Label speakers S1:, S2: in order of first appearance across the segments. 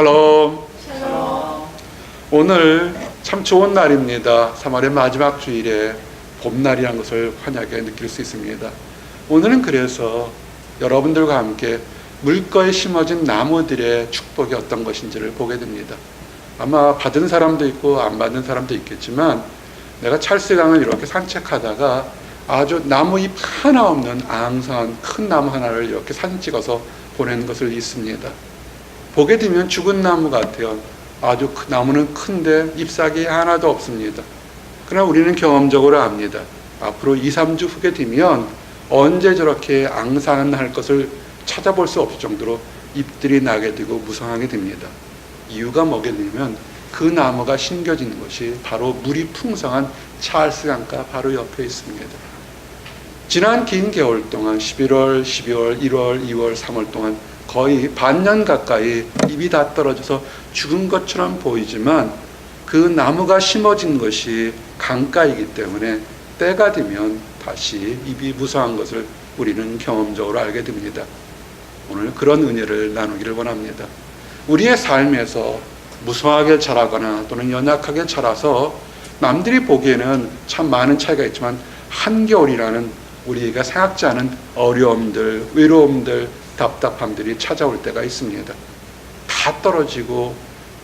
S1: 샬롬. 오늘 참 좋은 날입니다. 3월의 마지막 주일에 봄날이라는 것을 환하게 느낄 수 있습니다. 오늘은 그래서 여러분들과 함께 물가에 심어진 나무들의 축복이 어떤 것인지를 보게 됩니다. 아마 받은 사람도 있고 안 받는 사람도 있겠지만 내가 찰스강을 이렇게 산책하다가 아주 나무 잎 하나 없는 앙상한 큰 나무 하나를 이렇게 사진 찍어서 보낸 것을 있습니다. 보게 되면 죽은 나무 같아요. 아주 그 나무는 큰데 잎사귀 하나도 없습니다. 그러나 우리는 경험적으로 압니다. 앞으로 2, 3주 후게 되면 언제 저렇게 앙상할 것을 찾아볼 수 없을 정도로 잎들이 나게 되고 무성하게 됩니다. 이유가 뭐겠냐면 그 나무가 심겨지는 것이 바로 물이 풍성한 찰스 강가 바로 옆에 있습니다. 지난 긴 겨울 동안 11월, 12월, 1월, 2월, 3월 동안 거의 반년 가까이 잎이 다 떨어져서 죽은 것처럼 보이지만 그 나무가 심어진 것이 강가이기 때문에 때가 되면 다시 잎이 무성한 것을 우리는 경험적으로 알게 됩니다. 오늘 그런 은혜를 나누기를 원합니다. 우리의 삶에서 무성하게 자라거나 또는 연약하게 자라서 남들이 보기에는 참 많은 차이가 있지만 한겨울이라는 우리가 생각지 않은 어려움들, 외로움들, 답답함들이 찾아올 때가 있습니다. 다 떨어지고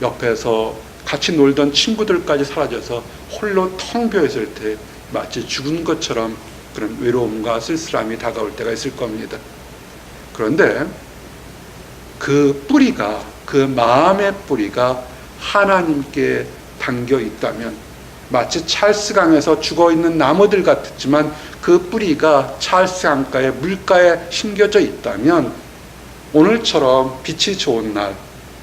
S1: 옆에서 같이 놀던 친구들까지 사라져서 홀로 텅 비어 있을 때 마치 죽은 것처럼 그런 외로움과 쓸쓸함이 다가올 때가 있을 겁니다. 그런데 그 뿌리가 그 마음의 뿌리가 하나님께 담겨 있다면 마치 찰스강에서 죽어 있는 나무들 같았지만 그 뿌리가 찰스 강가의 물가에 심겨져 있다면 오늘처럼 빛이 좋은 날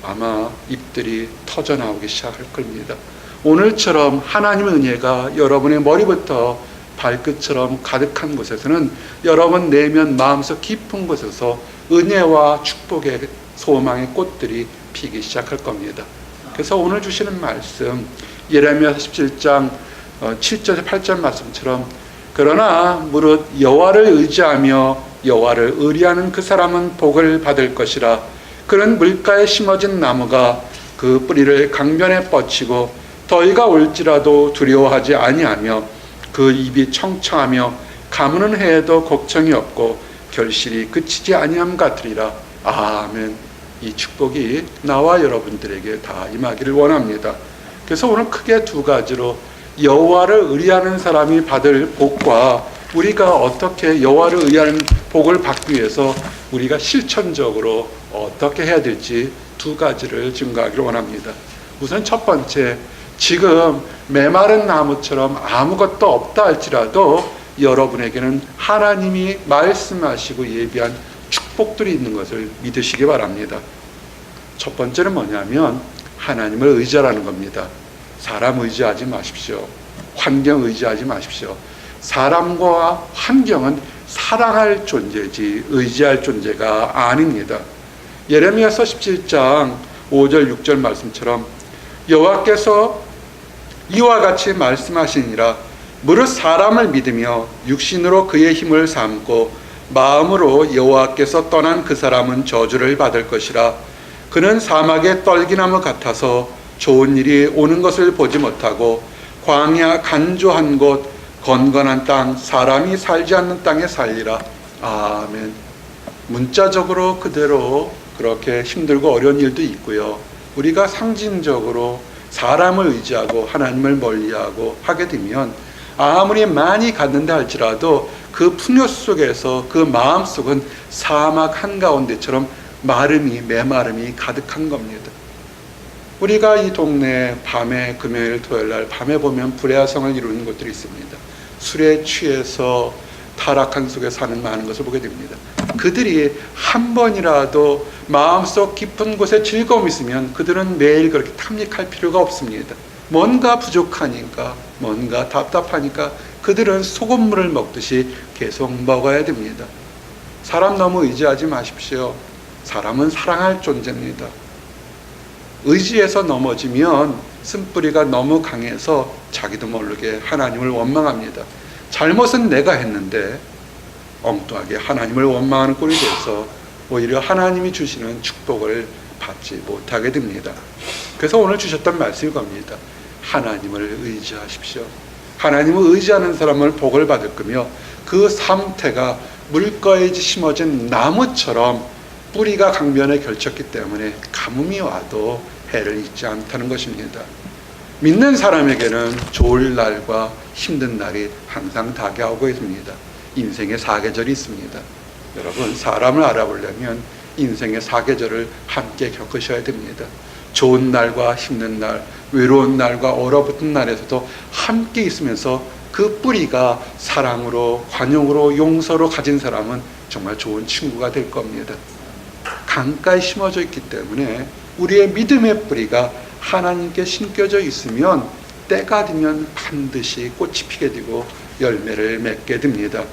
S1: 아마 잎들이 터져 나오기 시작할 겁니다. 오늘처럼 하나님의 은혜가 여러분의 머리부터 발끝처럼 가득한 곳에서는 여러분 내면 마음속 깊은 곳에서 은혜와 축복의 소망의 꽃들이 피기 시작할 겁니다. 그래서 오늘 주시는 말씀 예레미야 17장 7절 8절 말씀처럼 그러나 무릇 여호와를 의지하며 여호와를 의리하는 그 사람은 복을 받을 것이라. 그런 물가에 심어진 나무가 그 뿌리를 강변에 뻗치고 더위가 올지라도 두려워하지 아니하며 그 입이 청청하며 가무는 해에도 걱정이 없고 결실이 그치지 아니함 같으리라. 아멘. 이 축복이 나와 여러분들에게 다 임하기를 원합니다. 그래서 오늘 크게 두 가지로 여호와를 의리하는 사람이 받을 복과 우리가 어떻게 여호와를 의하는 복을 받기 위해서 우리가 실천적으로 어떻게 해야 될지 두 가지를 증거하기를 원합니다. 우선 첫 번째, 지금 메마른 나무처럼 아무것도 없다 할지라도 여러분에게는 하나님이 말씀하시고 예비한 축복들이 있는 것을 믿으시기 바랍니다. 첫 번째는 뭐냐면 하나님을 의지하라는 겁니다. 사람 의지하지 마십시오. 환경 의지하지 마십시오. 사람과 환경은 사랑할 존재지 의지할 존재가 아닙니다. 예레미야서 17장 5절 6절 말씀처럼 여호와께서 이와 같이 말씀하시니라 무릇 사람을 믿으며 육신으로 그의 힘을 삼고 마음으로 여호와께서 떠난 그 사람은 저주를 받을 것이라 그는 사막의 떨기나무 같아서 좋은 일이 오는 것을 보지 못하고 광야 간조한 곳 건건한 땅 사람이 살지 않는 땅에 살리라 아멘 문자적으로 그대로 그렇게 힘들고 어려운 일도 있고요 우리가 상징적으로 사람을 의지하고 하나님을 멀리하고 하게 되면 아무리 많이 갖는다 할지라도 그 풍요 속에서 그 마음 속은 사막 한가운데처럼 마름이 메마름이 가득한 겁니다. 우리가 이 동네 밤에 금요일 토요일 날 밤에 보면 불야성을 이루는 곳들이 있습니다. 술에 취해서 타락한 속에 사는 많은 것을 보게 됩니다. 그들이 한 번이라도 마음속 깊은 곳에 즐거움이 있으면 그들은 매일 그렇게 탐닉할 필요가 없습니다. 뭔가 부족하니까, 뭔가 답답하니까 그들은 소금물을 먹듯이 계속 먹어야 됩니다. 사람 너무 의지하지 마십시오. 사람은 사랑할 존재입니다. 의지에서 넘어지면 쓴뿌리가 너무 강해서 자기도 모르게 하나님을 원망합니다. 잘못은 내가 했는데 엉뚱하게 하나님을 원망하는 꼴이 돼서 오히려 하나님이 주시는 축복을 받지 못하게 됩니다. 그래서 오늘 주셨던 말씀이 겁니다. 하나님을 의지하십시오. 하나님을 의지하는 사람을 복을 받을 거며 그 상태가 물가에 심어진 나무처럼 뿌리가 강변에 결쳤기 때문에 가뭄이 와도 해를 잊지 않다는 것입니다. 믿는 사람에게는 좋을 날과 힘든 날이 항상 다가오고 있습니다. 인생의 사계절이 있습니다. 여러분, 사람을 알아보려면 인생의 사계절을 함께 겪으셔야 됩니다. 좋은 날과 힘든 날, 외로운 날과 얼어붙은 날에서도 함께 있으면서 그 뿌리가 사랑으로, 관용으로, 용서로 가진 사람은 정말 좋은 친구가 될 겁니다. 강가에 심어져 있기 때문에 우리의 믿음의 뿌리가 하나님께 심겨져 있으면 때가 되면 반드시 꽃이 피게 되고 열매를 맺게 됩니다.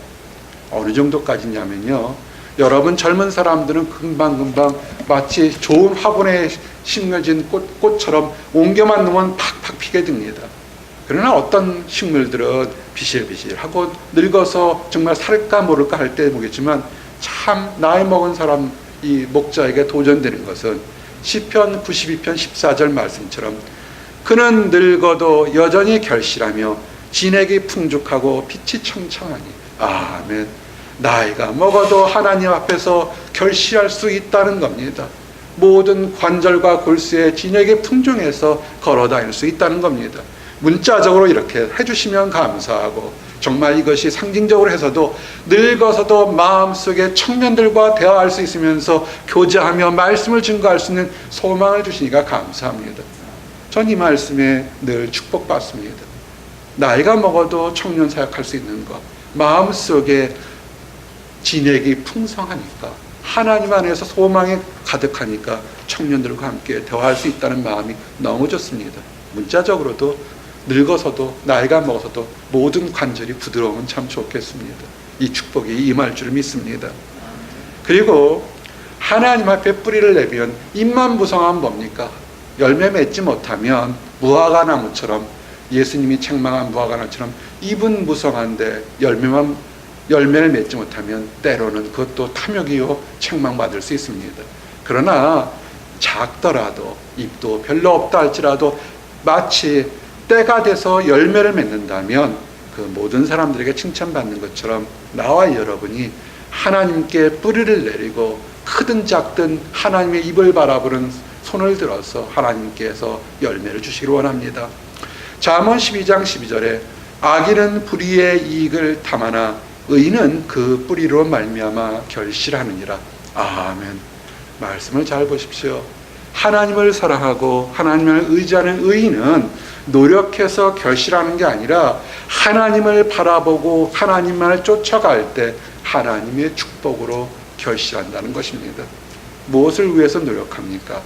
S1: 어느 정도까지냐면요. 여러분 젊은 사람들은 금방금방 마치 좋은 화분에 심겨진 꽃, 꽃처럼 옮겨만 놓으면 팍팍 피게 됩니다. 그러나 어떤 식물들은 비실비실하고 늙어서 정말 살까 모를까 할 때 보겠지만 참 나이 먹은 사람 이 목자에게 도전되는 것은 시편 92편 14절 말씀처럼 그는 늙어도 여전히 결실하며 진액이 풍족하고 빛이 청청하니 아멘 나이가 먹어도 하나님 앞에서 결실할 수 있다는 겁니다. 모든 관절과 골수에 진액이 풍족해서 걸어 다닐 수 있다는 겁니다. 문자적으로 이렇게 해주시면 감사하고 정말 이것이 상징적으로 해서도 늙어서도 마음속에 청년들과 대화할 수 있으면서 교제하며 말씀을 증거할 수 있는 소망을 주시니까 감사합니다. 전 이 말씀에 늘 축복받습니다. 나이가 먹어도 청년 사역할 수 있는 것, 마음속에 진액이 풍성하니까 하나님 안에서 소망이 가득하니까 청년들과 함께 대화할 수 있다는 마음이 너무 좋습니다. 문자적으로도 늙어서도 나이가 먹어서도 모든 관절이 부드러우면 참 좋겠습니다. 이 축복이 임할 줄 믿습니다. 그리고 하나님 앞에 뿌리를 내면 입만 무성하면 뭡니까? 열매 맺지 못하면 무화과 나무처럼 예수님이 책망한 무화과 나무처럼 입은 무성한데 열매만 열매를 맺지 못하면 때로는 그것도 탐욕이요 책망받을 수 있습니다. 그러나 작더라도 입도 별로 없다 할지라도 마치 때가 돼서 열매를 맺는다면 그 모든 사람들에게 칭찬받는 것처럼 나와 여러분이 하나님께 뿌리를 내리고 크든 작든 하나님의 입을 바라보는 손을 들어서 하나님께서 열매를 주시기를 원합니다. 잠언 12장 12절에 악인은 불의의 이익을 탐하나 의인은 그 뿌리로 말미암아 결실하느니라. 아멘. 말씀을 잘 보십시오. 하나님을 사랑하고 하나님을 의지하는 의인은 노력해서 결실하는 게 아니라 하나님을 바라보고 하나님만을 쫓아갈 때 하나님의 축복으로 결실한다는 것입니다. 무엇을 위해서 노력합니까?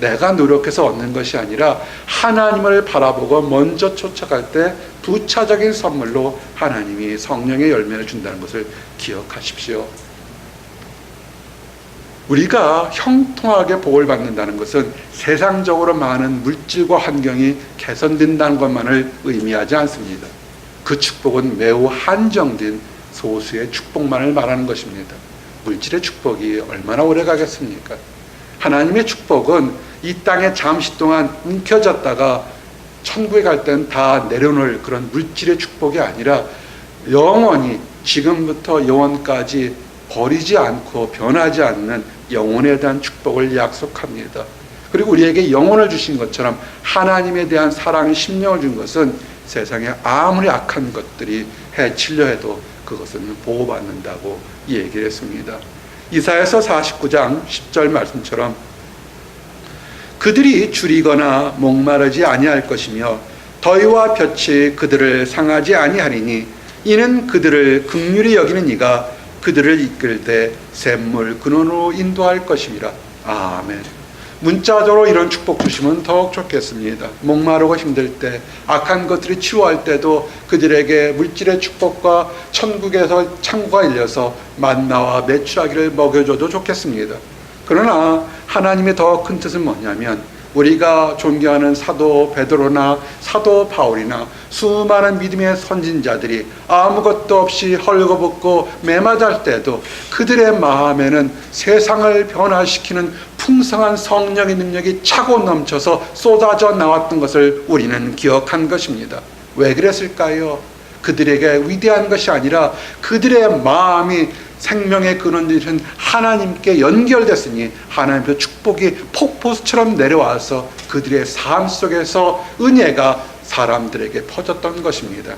S1: 내가 노력해서 얻는 것이 아니라 하나님을 바라보고 먼저 쫓아갈 때 부차적인 선물로 하나님이 성령의 열매를 준다는 것을 기억하십시오. 우리가 형통하게 복을 받는다는 것은 세상적으로 많은 물질과 환경이 개선된다는 것만을 의미하지 않습니다. 그 축복은 매우 한정된 소수의 축복만을 말하는 것입니다. 물질의 축복이 얼마나 오래 가겠습니까? 하나님의 축복은 이 땅에 잠시 동안 움켜졌다가 천국에 갈 때는 다 내려놓을 그런 물질의 축복이 아니라 영원히 지금부터 영원까지 버리지 않고 변하지 않는 영혼에 대한 축복을 약속합니다. 그리고 우리에게 영혼을 주신 것처럼 하나님에 대한 사랑의 심령을 준 것은 세상에 아무리 악한 것들이 해치려 해도 그것은 보호받는다고 얘기를 했습니다. 이사에서 49장 10절 말씀처럼 그들이 줄이거나 목마르지 아니할 것이며 더위와 볕이 그들을 상하지 아니하리니 이는 그들을 극률히 여기는 이가 그들을 이끌 때 샘물 근원으로 인도할 것임이라. 아멘. 문자적으로 이런 축복 주시면 더욱 좋겠습니다. 목마르고 힘들 때, 악한 것들이 치료할 때도 그들에게 물질의 축복과 천국에서 창고가 열려서 만나와 매출하기를 먹여줘도 좋겠습니다. 그러나 하나님의 더 큰 뜻은 뭐냐면 우리가 존경하는 사도 베드로나 사도 바울이나 수많은 믿음의 선진자들이 아무것도 없이 헐거벗고 매맞을 때도 그들의 마음에는 세상을 변화시키는 풍성한 성령의 능력이 차고 넘쳐서 쏟아져 나왔던 것을 우리는 기억한 것입니다. 왜 그랬을까요? 그들에게 위대한 것이 아니라 그들의 마음이 생명의 근원이신 하나님께 연결됐으니 하나님의 축복이 폭포수처럼 내려와서 그들의 삶 속에서 은혜가 사람들에게 퍼졌던 것입니다.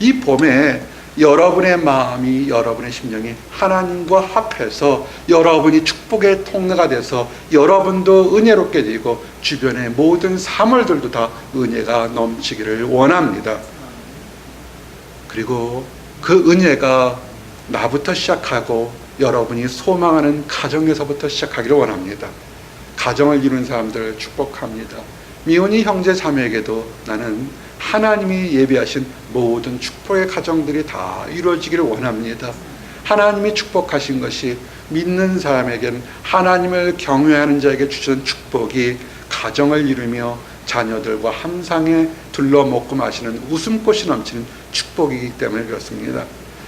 S1: 이 봄에 여러분의 마음이 여러분의 심령이 하나님과 합해서 여러분이 축복의 통로가 돼서 여러분도 은혜롭게 되고 주변의 모든 사물들도 다 은혜가 넘치기를 원합니다. 그리고 그 은혜가 나부터 시작하고 여러분이 소망하는 가정에서부터 시작하기를 원합니다. 가정을 이룬 사람들을 축복합니다. 미혼이 형제 자매에게도 나는 하나님이 예비하신 모든 축복의 가정들이 다 이루어지기를 원합니다. 하나님이 축복하신 것이 믿는 사람에게는 하나님을 경외하는 자에게 주신 축복이 가정을 이루며 자녀들과 함상에 둘러 먹고 마시는 웃음꽃이 넘치는 축복이기 때문에 그렇습니다.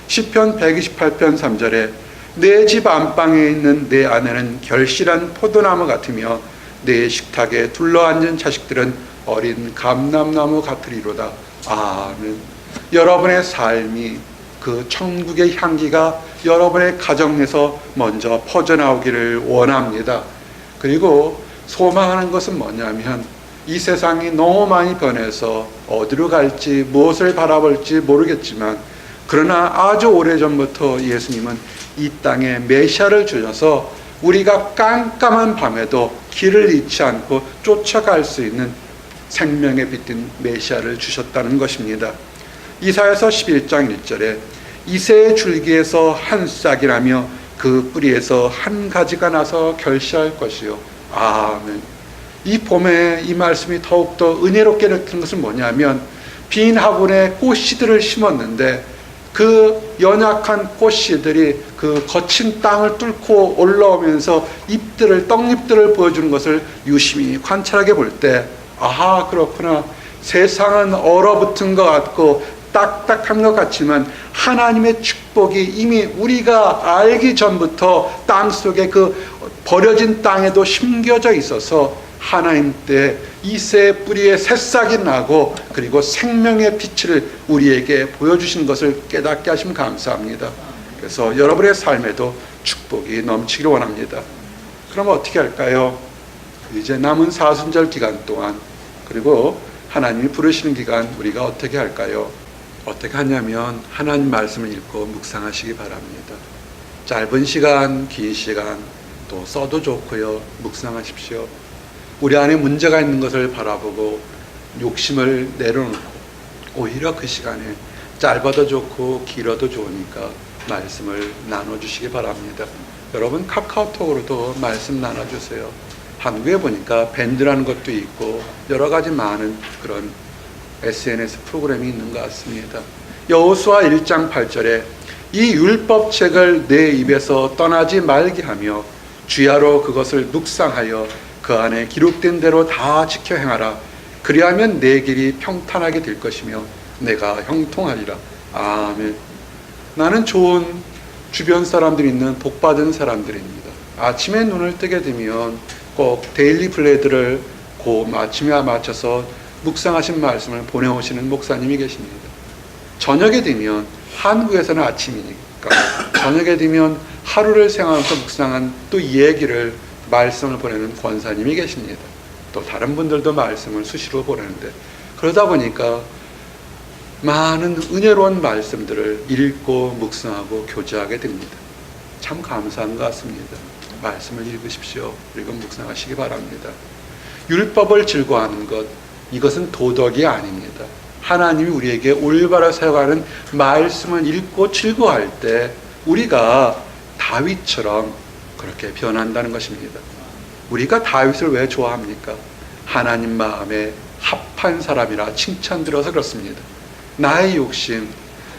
S1: 시편 128편 3절에 내 집 안방에 있는 내 아내는 결실한 포도나무 같으며 내 식탁에 둘러앉은 자식들은 어린 감람나무 같으리로다. 아멘. 여러분의 삶이 그 천국의 향기가 여러분의 가정에서 먼저 퍼져나오기를 원합니다. 그리고 소망하는 것은 뭐냐면 이 세상이 너무 많이 변해서 어디로 갈지 무엇을 바라볼지 모르겠지만 그러나 아주 오래전부터 예수님은 이 땅에 메시아를 주셔서 우리가 깜깜한 밤에도 길을 잃지 않고 쫓아갈 수 있는 생명의 빛인 메시아를 주셨다는 것입니다. 이사야서 11장 1절에 이새의 줄기에서 한 싹이 나며 그 뿌리에서 한 가지가 나서 결실할 것이요. 아멘. 이 봄에 이 말씀이 더욱더 은혜롭게 느끼는 것은 뭐냐면 빈 화분에 꽃씨들을 심었는데 그 연약한 꽃씨들이 그 거친 땅을 뚫고 올라오면서 잎들을 떡잎들을 보여주는 것을 유심히 관찰하게 볼 때 아하 그렇구나. 세상은 얼어붙은 것 같고 딱딱한 것 같지만 하나님의 축복이 이미 우리가 알기 전부터 땅 속에 그 버려진 땅에도 심겨져 있어서 하나님 때 이새 뿌리에 새싹이 나고 그리고 생명의 빛을 우리에게 보여주신 것을 깨닫게 하시면 감사합니다. 그래서 여러분의 삶에도 축복이 넘치기를 원합니다. 그럼 어떻게 할까요? 이제 남은 사순절 기간 동안 그리고 하나님이 부르시는 기간 우리가 어떻게 할까요? 어떻게 하냐면 하나님 말씀을 읽고 묵상하시기 바랍니다. 짧은 시간, 긴 시간 또 써도 좋고요. 묵상하십시오. 우리 안에 문제가 있는 것을 바라보고 욕심을 내려놓고 오히려 그 시간에 짧아도 좋고 길어도 좋으니까 말씀을 나눠주시기 바랍니다. 여러분 카카오톡으로도 말씀 나눠주세요. 한국에 보니까 밴드라는 것도 있고 여러 가지 많은 그런 SNS 프로그램이 있는 것 같습니다. 여호수아 1장 8절에 이 율법책을 내 입에서 떠나지 말게 하며 주야로 그것을 묵상하여 그 안에 기록된 대로 다 지켜 행하라. 그리하면 내 길이 평탄하게 될 것이며 내가 형통하리라. 아멘. 나는 좋은 주변 사람들이 있는 복받은 사람들입니다. 아침에 눈을 뜨게 되면 꼭 데일리 블레드를 고 아침에 맞춰서 묵상하신 말씀을 보내오시는 목사님이 계십니다. 저녁에 되면 한국에서는 아침이니까 저녁에 되면 하루를 생각하면서 묵상한 또 얘기를 말씀을 보내는 권사님이 계십니다. 또 다른 분들도 말씀을 수시로 보내는데 그러다 보니까 많은 은혜로운 말씀들을 읽고 묵상하고 교제하게 됩니다. 참 감사한 것 같습니다. 말씀을 읽으십시오. 그리고 묵상하시기 바랍니다. 율법을 즐거워하는 것, 이것은 도덕이 아닙니다. 하나님이 우리에게 올바로 사용하는 말씀을 읽고 즐거워할 때 우리가 다윗처럼 그렇게 변한다는 것입니다. 우리가 다윗을 왜 좋아합니까? 하나님 마음에 합한 사람이라 칭찬 들어서 그렇습니다. 나의 욕심,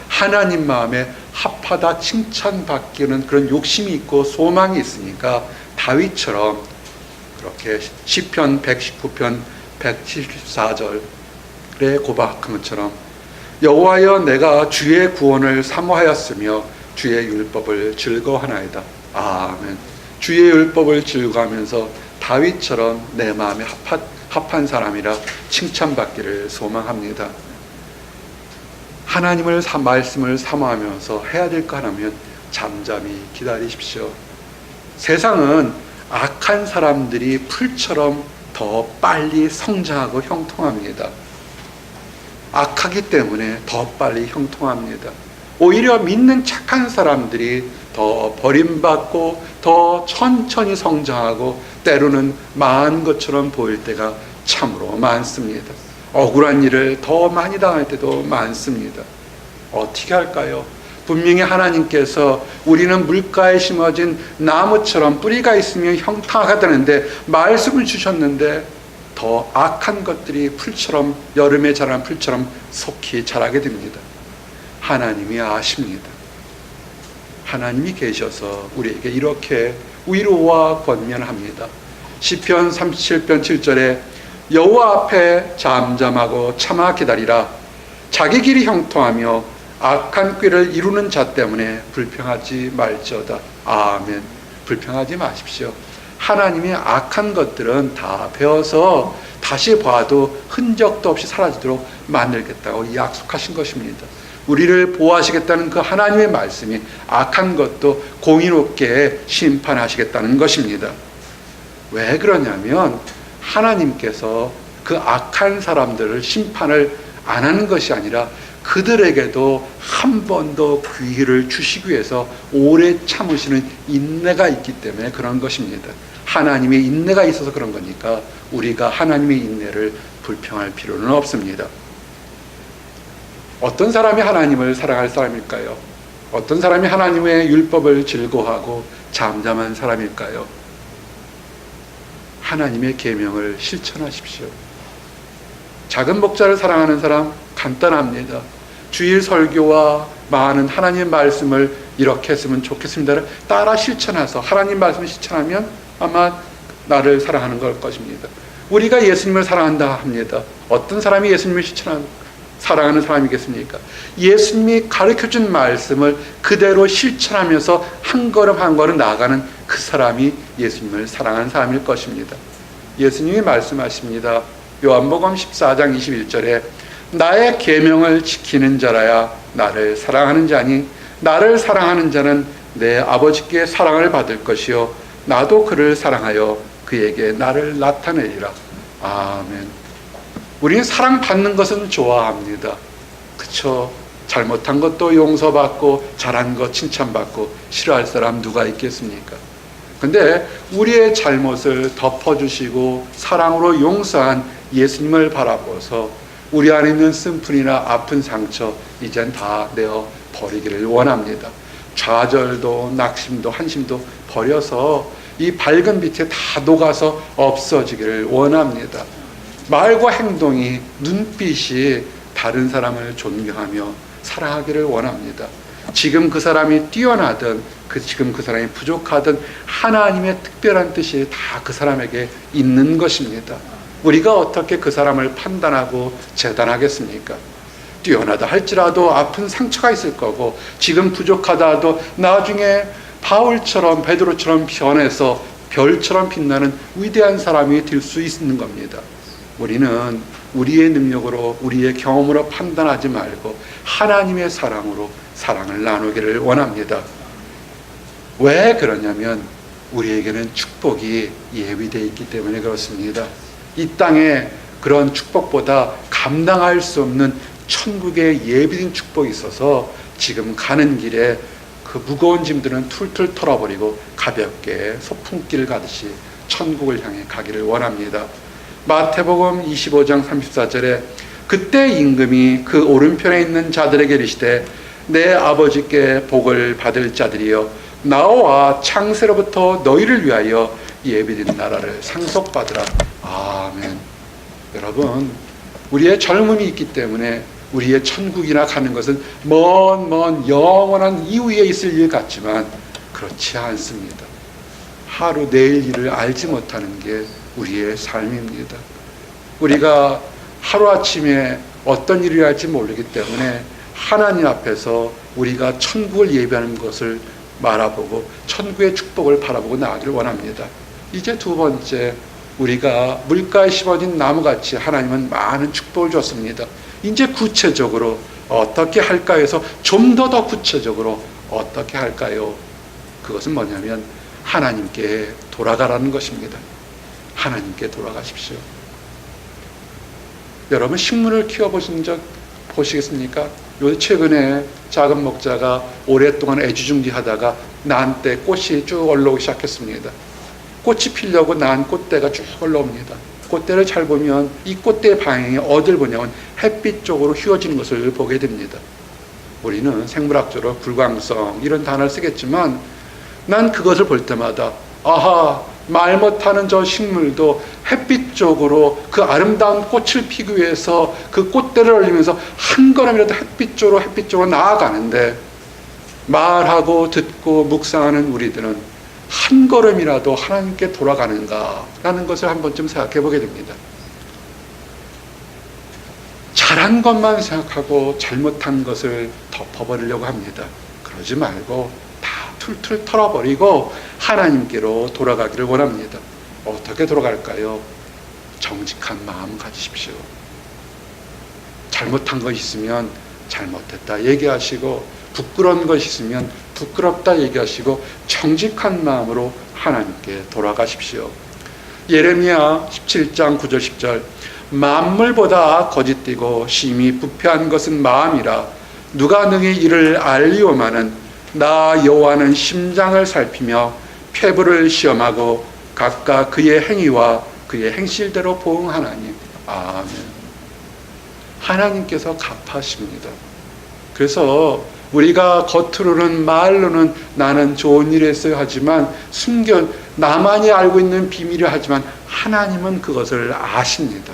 S1: 하나님 마음에 합하다 칭찬받기는 그런 욕심이 있고 소망이 있으니까 다윗처럼 그렇게 시편 119편 174절에 고백한 것처럼 여호와여 내가 주의 구원을 사모하였으며 주의 율법을 즐거워하나이다. 아멘. 주의 율법을 즐거하면서 다윗처럼 내 마음에 합한, 합한 사람이라 칭찬받기를 소망합니다. 하나님을 사- 말씀을 사모하면서 해야 될 거 하나면 잠잠히 기다리십시오. 세상은 악한 사람들이 풀처럼 더 빨리 성장하고 형통합니다. 악하기 때문에 더 빨리 형통합니다. 오히려 믿는 착한 사람들이 더 버림받고 더 천천히 성장하고 때로는 망한 것처럼 보일 때가 참으로 많습니다. 억울한 일을 더 많이 당할 때도 많습니다. 어떻게 할까요? 분명히 하나님께서 우리는 물가에 심어진 나무처럼 뿌리가 있으면 형통하다는데 말씀을 주셨는데 더 악한 것들이 풀처럼 여름에 자란 풀처럼 속히 자라게 됩니다. 하나님이 아십니다. 하나님이 계셔서 우리에게 이렇게 위로와 권면합니다. 시편 37편 7절에 여호와 앞에 잠잠하고 참아 기다리라 자기 길이 형통하며 악한 꾀를 이루는 자 때문에 불평하지 말지어다. 아멘. 불평하지 마십시오. 하나님의 악한 것들은 다 배워서 다시 봐도 흔적도 없이 사라지도록 만들겠다고 약속하신 것입니다. 우리를 보호하시겠다는 그 하나님의 말씀이 악한 것도 공의롭게 심판하시겠다는 것입니다. 왜 그러냐면 하나님께서 그 악한 사람들을 심판을 안 하는 것이 아니라 그들에게도 한 번 더 기회를 주시기 위해서 오래 참으시는 인내가 있기 때문에 그런 것입니다. 하나님의 인내가 있어서 그런 거니까 우리가 하나님의 인내를 불평할 필요는 없습니다. 어떤 사람이 하나님을 사랑할 사람일까요? 어떤 사람이 하나님의 율법을 즐거워하고 잠잠한 사람일까요? 하나님의 계명을 실천하십시오. 작은 목자를 사랑하는 사람 간단합니다. 주일 설교와 많은 하나님 말씀을 이렇게 했으면 좋겠습니다를 따라 실천해서 하나님 말씀을 실천하면 아마 나를 사랑하는 걸 것입니다. 우리가 예수님을 사랑한다 합니다. 어떤 사람이 예수님을 실천한 사랑하는 사람이겠습니까? 예수님이 가르쳐 준 말씀을 그대로 실천하면서 한 걸음 한 걸음 나아가는 그 사람이 예수님을 사랑하는 사람일 것입니다. 예수님이 말씀하십니다. 요한복음 14장 21절에 나의 계명을 지키는 자라야 나를 사랑하는 자니 나를 사랑하는 자는 내 아버지께 사랑을 받을 것이요 나도 그를 사랑하여 그에게 나를 나타내리라. 아멘. 우리는 사랑받는 것은 좋아합니다. 그쵸? 잘못한 것도 용서받고 잘한 것 칭찬받고 싫어할 사람 누가 있겠습니까? 근데 우리의 잘못을 덮어주시고 사랑으로 용서한 예수님을 바라보서 우리 안에 있는 쓴풀이나 아픈 상처 이젠 다 내어 버리기를 원합니다. 좌절도 낙심도 한심도 버려서 이 밝은 빛에 다 녹아서 없어지기를 원합니다. 말과 행동이 눈빛이 다른 사람을 존경하며 사랑하기를 원합니다. 지금 그 사람이 뛰어나든 그 지금 그 사람이 부족하든 하나님의 특별한 뜻이 다 그 사람에게 있는 것입니다. 우리가 어떻게 그 사람을 판단하고 재단하겠습니까? 뛰어나다 할지라도 아픈 상처가 있을 거고 지금 부족하다 하도 나중에 바울처럼 베드로처럼 변해서 별처럼 빛나는 위대한 사람이 될 수 있는 겁니다. 우리는 우리의 능력으로 우리의 경험으로 판단하지 말고 하나님의 사랑으로 사랑을 나누기를 원합니다. 왜 그러냐면 우리에게는 축복이 예비되어 있기 때문에 그렇습니다. 이 땅에 그런 축복보다 감당할 수 없는 천국의 예비된 축복이 있어서 지금 가는 길에 그 무거운 짐들은 툴툴 털어버리고 가볍게 소풍길 가듯이 천국을 향해 가기를 원합니다. 마태복음 25장 34절에 그때 임금이 그 오른편에 있는 자들에게 이르시되 내 아버지께 복을 받을 자들이여 나와 창세로부터 너희를 위하여 예비된 나라를 상속받으라. 아멘. 여러분, 우리의 젊음이 있기 때문에 우리의 천국이나 가는 것은 먼, 먼, 영원한 이후에 있을 일 같지만 그렇지 않습니다. 하루 내일 일을 알지 못하는 게 우리의 삶입니다. 우리가 하루아침에 어떤 일을 할지 모르기 때문에 하나님 앞에서 우리가 천국을 예배하는 것을 말아보고 천국의 축복을 바라보고 나아가기를 원합니다. 이제 두 번째 우리가 물가에 심어진 나무같이 하나님은 많은 축복을 줬습니다. 이제 구체적으로 어떻게 할까 해서 좀 더 더 구체적으로 어떻게 할까요? 그것은 뭐냐면 하나님께 돌아가라는 것입니다. 하나님께 돌아가십시오. 여러분 식물을 키워보신 적 보시겠습니까? 요 최근에 작은 목자가 오랫동안 애지중지하다가 난 때 꽃이 쭉 올라오기 시작했습니다. 꽃이 피려고 난 꽃대가 쭉 올라옵니다. 꽃대를 잘 보면 이 꽃대 방향이 어딜 보냐면 햇빛 쪽으로 휘어지는 것을 보게 됩니다. 우리는 생물학적으로 불광성 이런 단어를 쓰겠지만 난 그것을 볼 때마다 아하 말 못하는 저 식물도 햇빛 쪽으로 그 아름다운 꽃을 피기 위해서 그 꽃대를 올리면서 한 걸음이라도 햇빛 쪽으로 햇빛 쪽으로 나아가는데 말하고 듣고 묵상하는 우리들은 한 걸음이라도 하나님께 돌아가는가라는 것을 한 번쯤 생각해 보게 됩니다. 잘한 것만 생각하고 잘못한 것을 덮어버리려고 합니다. 그러지 말고 다 툴툴 털어버리고 하나님께로 돌아가기를 원합니다. 어떻게 돌아갈까요? 정직한 마음 가지십시오. 잘못한 것 있으면 잘못했다 얘기하시고 부끄러운 것 있으면 부끄럽다 얘기하시고 정직한 마음으로 하나님께 돌아가십시오. 예레미야 17장 9절 10절 만물보다 거짓되고 심히 부패한 것은 마음이라 누가 능히 이를 알리오마는 나 여호와는 심장을 살피며 폐부를 시험하고 각각 그의 행위와 그의 행실대로 보응하나니 아멘. 하나님께서 갚아십니다. 그래서 우리가 겉으로는 말로는 나는 좋은 일을 했어요 하지만 숨겨 나만이 알고 있는 비밀을 하지만 하나님은 그것을 아십니다.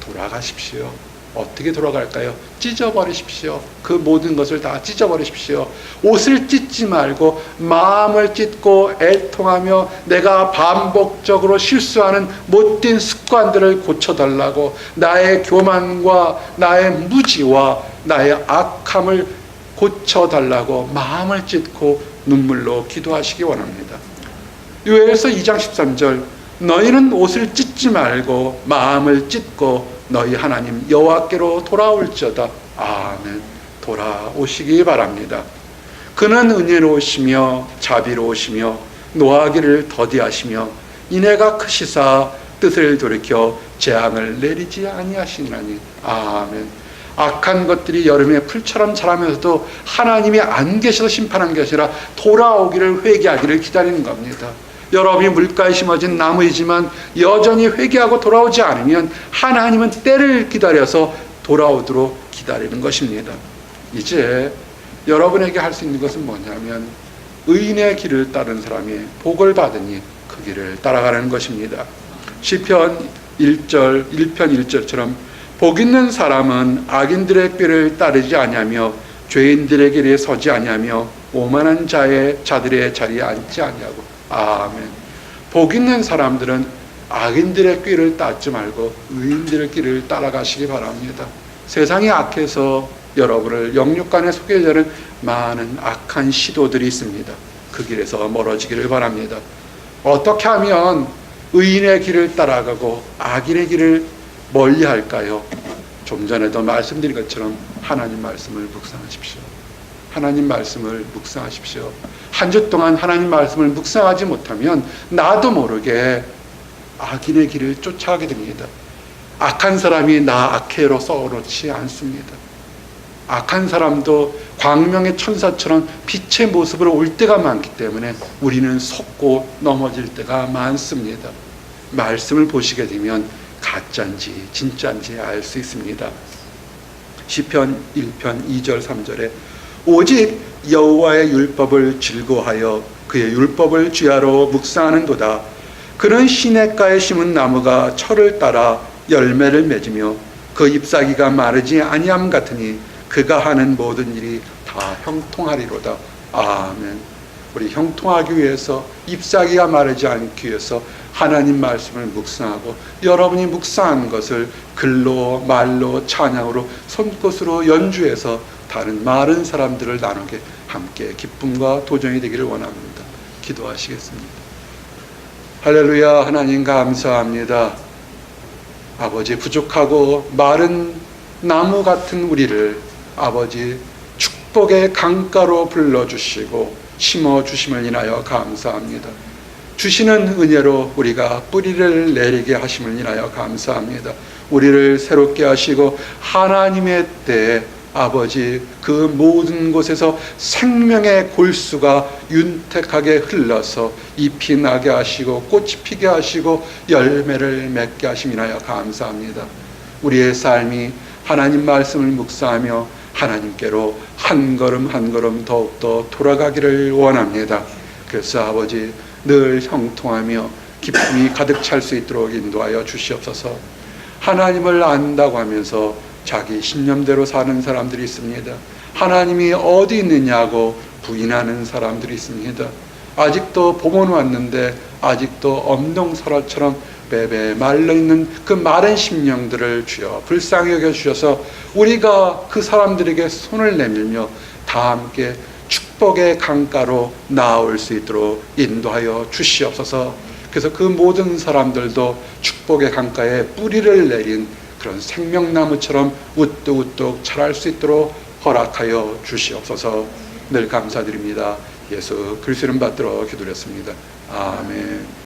S1: 돌아가십시오. 어떻게 돌아갈까요? 찢어버리십시오. 그 모든 것을 다 찢어버리십시오. 옷을 찢지 말고 마음을 찢고 애통하며 내가 반복적으로 실수하는 못된 습관들을 고쳐달라고 나의 교만과 나의 무지와 나의 악함을 고쳐달라고 마음을 찢고 눈물로 기도하시기 원합니다. 요엘서 2장 13절 너희는 옷을 찢지 말고 마음을 찢고 너희 하나님 여호와께로 돌아올지어다. 아멘. 돌아오시기 바랍니다. 그는 은혜로우시며 자비로우시며 노하기를 더디하시며 인애가 크시사 뜻을 돌이켜 재앙을 내리지 아니하시나니 아멘. 악한 것들이 여름에 풀처럼 자라면서도 하나님이 안 계셔서 심판한 게 아니라 돌아오기를 회개하기를 기다리는 겁니다. 여러분이 물가에 심어진 나무이지만 여전히 회개하고 돌아오지 않으면 하나님은 때를 기다려서 돌아오도록 기다리는 것입니다. 이제 여러분에게 할 수 있는 것은 뭐냐면 의인의 길을 따른 사람이 복을 받으니 그 길을 따라가는 것입니다. 시편 1절 1편 1절처럼 복 있는 사람은 악인들의 꾀를 따르지 아니하며 죄인들의 길에 서지 아니하며 오만한 자의 자들의 자리에 앉지 아니하고 아멘. 복 있는 사람들은 악인들의 꾀를 따지 말고 의인들의 길을 따라가시기 바랍니다. 세상이 악해서 여러분을 영육간에 속게 되는 많은 악한 시도들이 있습니다. 그 길에서 멀어지기를 바랍니다. 어떻게 하면 의인의 길을 따라가고 악인의 길을 멀리 할까요? 좀 전에도 말씀드린 것처럼 하나님 말씀을 묵상하십시오. 하나님 말씀을 묵상하십시오. 한 주 동안 하나님 말씀을 묵상하지 못하면 나도 모르게 악인의 길을 쫓아가게 됩니다. 악한 사람이 나 악해로 써놓지 않습니다. 악한 사람도 광명의 천사처럼 빛의 모습으로 올 때가 많기 때문에 우리는 속고 넘어질 때가 많습니다. 말씀을 보시게 되면 가짜인지 진짜인지 알 수 있습니다. 시편 1편 2절 3절에 오직 여호와의 율법을 즐거하여 그의 율법을 주야로 묵상하는도다. 그는 시냇가에 심은 나무가 철을 따라 열매를 맺으며 그 잎사귀가 마르지 아니함 같으니 그가 하는 모든 일이 다 형통하리로다. 아멘. 우리 형통하기 위해서 잎사귀가 마르지 않기 위해서 하나님 말씀을 묵상하고 여러분이 묵상한 것을 글로 말로 찬양으로 손끝으로 연주해서 다른 많은 사람들을 나누게 함께 기쁨과 도전이 되기를 원합니다. 기도하시겠습니다. 할렐루야 하나님 감사합니다. 아버지 부족하고 마른 나무 같은 우리를 아버지 축복의 강가로 불러주시고 심어주심을 인하여 감사합니다. 주시는 은혜로 우리가 뿌리를 내리게 하심을 인하여 감사합니다. 우리를 새롭게 하시고 하나님의 때에 아버지 그 모든 곳에서 생명의 골수가 윤택하게 흘러서 잎이 나게 하시고 꽃이 피게 하시고 열매를 맺게 하심이나여 감사합니다. 우리의 삶이 하나님 말씀을 묵상하며 하나님께로 한 걸음 한 걸음 더욱더 돌아가기를 원합니다. 그래서 아버지 늘 형통하며 기쁨이 가득 찰 수 있도록 인도하여 주시옵소서. 하나님을 안다고 하면서 자기 신념대로 사는 사람들이 있습니다. 하나님이 어디 있느냐고 부인하는 사람들이 있습니다. 아직도 봄은 왔는데 아직도 엄동설화처럼 베베 말라 있는 그 마른 심령들을 주여 불쌍히 여겨 주셔서 우리가 그 사람들에게 손을 내밀며 다 함께 축복의 강가로 나올 수 있도록 인도하여 주시옵소서. 그래서 그 모든 사람들도 축복의 강가에 뿌리를 내린 그런 생명나무처럼 우뚝우뚝 자랄 수 있도록 허락하여 주시옵소서. 늘 감사드립니다. 예수 그리스도를 받들어 기도했습니다. 아멘.